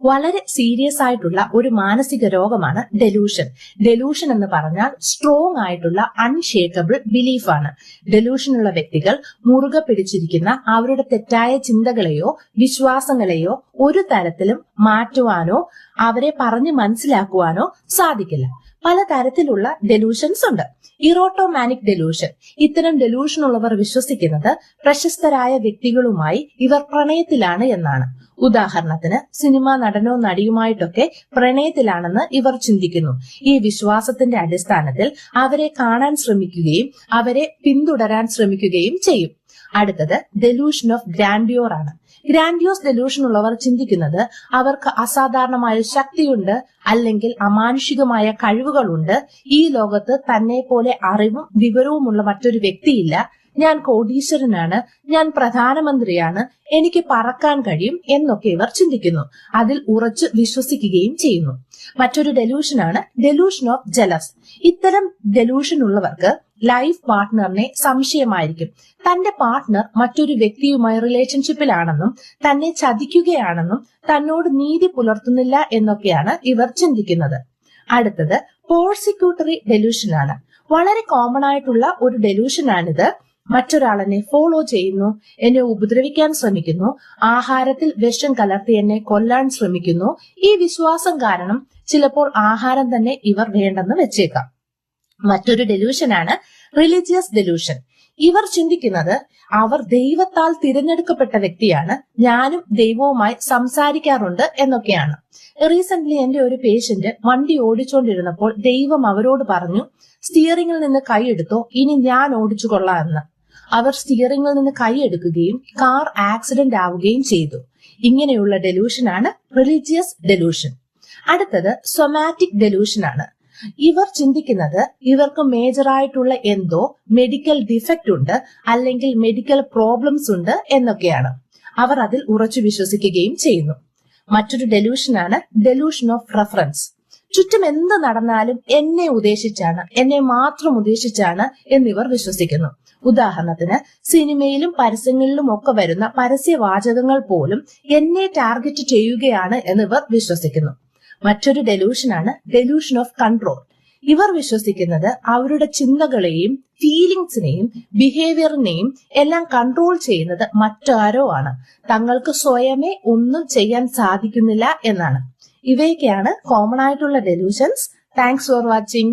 വളരെ സീരിയസ് ആയിട്ടുള്ള ഒരു മാനസിക രോഗമാണ് ഡെലൂഷൻ ഡെലൂഷൻ എന്ന് പറഞ്ഞാൽ സ്ട്രോങ് ആയിട്ടുള്ള അൺഷേക്കബിൾ ബിലീഫാണ് ഡെലൂഷൻ ഉള്ള വ്യക്തികൾ മുറുകെ പിടിച്ചിരിക്കുന്ന അവരുടെ തെറ്റായ ചിന്തകളെയോ വിശ്വാസങ്ങളെയോ ഒരു തരത്തിലും മാറ്റുവാനോ അവരെ പറഞ്ഞു മനസ്സിലാക്കുവാനോ സാധിക്കില്ല. പല തരത്തിലുള്ള ഡെലൂഷൻസ് ഉണ്ട്. ഇറോട്ടോമാനിക് ഡെലൂഷൻ ഇത്തരം ഡെലൂഷൻ ഉള്ളവർ വിശ്വസിക്കുന്നത് പ്രശസ്തരായ വ്യക്തികളുമായി ഇവർ പ്രണയത്തിലാണ് എന്നാണ്. ഉദാഹരണത്തിന് സിനിമാ നടനോ നടിയുമായിട്ടൊക്കെ പ്രണയത്തിലാണെന്ന് ഇവർ ചിന്തിക്കുന്നു. ഈ വിശ്വാസത്തിന്റെ അടിസ്ഥാനത്തിൽ അവരെ കാണാൻ ശ്രമിക്കുകയും അവരെ പിന്തുടരാൻ ശ്രമിക്കുകയും ചെയ്യും. അടുത്തത് ഡെലൂഷൻ ഓഫ് ഗ്രാൻഡിയോർ ആണ്. ഗ്രാൻഡിയോസ് ഡെലൂഷൻ ഉള്ളവർ ചിന്തിക്കുന്നത് അവർക്ക് അസാധാരണമായ ശക്തിയുണ്ട് അല്ലെങ്കിൽ അമാനുഷികമായ കഴിവുകളുണ്ട്. ഈ ലോകത്ത് തന്നെ പോലെ അറിവും വിവരവുമുള്ള മറ്റൊരു വ്യക്തിയില്ല. ഞാൻ കോടീശ്വരനാണ്. ഞാൻ പ്രധാനമന്ത്രിയാണ്. എനിക്ക് പറക്കാൻ കഴിയും എന്നൊക്കെ ഇവർ ചിന്തിക്കുന്നു. അതിൽ ഉറച്ചു വിശ്വസിക്കുകയും ചെയ്യുന്നു. മറ്റൊരു ഡെലൂഷനാണ് ഡെലൂഷൻ ഓഫ് ജലസ് ഇത്തരം ഡെലൂഷൻ ഉള്ളവർക്ക് ലൈഫ് പാർട്ട്ണറിനെ സംശയമായിരിക്കും. തന്റെ പാർട്ട്ണർ മറ്റൊരു വ്യക്തിയുമായി റിലേഷൻഷിപ്പിലാണെന്നും തന്നെ ചതിക്കുകയാണെന്നും തന്നോട് നീതി പുലർത്തുന്നില്ല എന്നൊക്കെയാണ് ഇവർ ചിന്തിക്കുന്നത്. അടുത്തത് പോഴ്സിക്യൂട്ടറി ഡെലൂഷനാണ് വളരെ കോമൺ ആയിട്ടുള്ള ഒരു ഡെലൂഷനാണിത് മറ്റൊരാളെന്നെ ഫോളോ ചെയ്യുന്നു എന്നെ ഉപദ്രവിക്കാൻ ശ്രമിക്കുന്നു ആഹാരത്തിൽ വിഷം കലർത്തി എന്നെ കൊല്ലാൻ ശ്രമിക്കുന്നു. ഈ വിശ്വാസം കാരണം ചിലപ്പോൾ ആഹാരം തന്നെ ഇവർ വേണ്ടെന്ന് വെച്ചേക്കാം. മറ്റൊരു ഡെലൂഷനാണ് റിലീജിയസ് ഡെലൂഷൻ ഇവർ ചിന്തിക്കുന്നത് അവർ ദൈവത്താൽ തിരഞ്ഞെടുക്കപ്പെട്ട വ്യക്തിയാണ്. ഞാനും ദൈവവുമായി സംസാരിക്കാറുണ്ട് എന്നൊക്കെയാണ്. റീസെന്റ് എന്റെ ഒരു പേഷ്യന്റ് വണ്ടി ഓടിച്ചുകൊണ്ടിരുന്നപ്പോൾ ദൈവം അവരോട് പറഞ്ഞു സ്റ്റിയറിംഗിൽ നിന്ന് കൈയെടുത്തോ ഇനി ഞാൻ ഓടിച്ചു കൊള്ളാം എന്ന്. അവർ സ്റ്റിയറിംഗിൽ നിന്ന് കൈയെടുക്കുകയും കാർ ആക്സിഡന്റ് ആവുകയും ചെയ്തു. ഇങ്ങനെയുള്ള ഡെലൂഷനാണ് റിലീജിയസ് ഡെലൂഷൻ അടുത്തത് സൊമാറ്റിക് ഡെലൂഷൻ ആണ്. ഇവർ ചിന്തിക്കുന്നത് ഇവർക്ക് മേജർ ആയിട്ടുള്ള എന്തോ മെഡിക്കൽ ഡിഫക്റ്റ് ഉണ്ട് അല്ലെങ്കിൽ മെഡിക്കൽ പ്രോബ്ലംസ് ഉണ്ട് എന്നൊക്കെയാണ്. അവർ അതിൽ ഉറച്ചു വിശ്വസിക്കുകയും ചെയ്യുന്നു. മറ്റൊരു ഡെലൂഷനാണ് ഡെലൂഷൻ ഓഫ് റെഫറൻസ് ചുറ്റും എന്ത് നടന്നാലും എന്നെ ഉദ്ദേശിച്ചാണ് എന്നെ മാത്രം ഉദ്ദേശിച്ചാണ് എന്നിവർ വിശ്വസിക്കുന്നു. ഉദാഹരണത്തിന് സിനിമയിലും പരസ്യങ്ങളിലും ഒക്കെ വരുന്ന പരസ്യവാചകങ്ങൾ പോലും എന്നെ ടാർഗറ്റ് ചെയ്യുകയാണ് എന്നിവർ വിശ്വസിക്കുന്നു. മറ്റൊരു ഡെലൂഷനാണ് ഡെലൂഷൻ ഓഫ് കൺട്രോൾ ഇവർ വിശ്വസിക്കുന്നത് അവരുടെ ചിന്തകളെയും ഫീലിങ്സിനെയും ബിഹേവിയറിനെയും എല്ലാം കൺട്രോൾ ചെയ്യുന്നത് മറ്റാരോ ആണ്. തങ്ങൾക്ക് സ്വയമേ ഒന്നും ചെയ്യാൻ സാധിക്കുന്നില്ല എന്നാണ്. ഇവയൊക്കെയാണ് കോമൺ ആയിട്ടുള്ള ഡെലൂഷൻസ് താങ്ക്സ് ഫോർ വാച്ചിങ്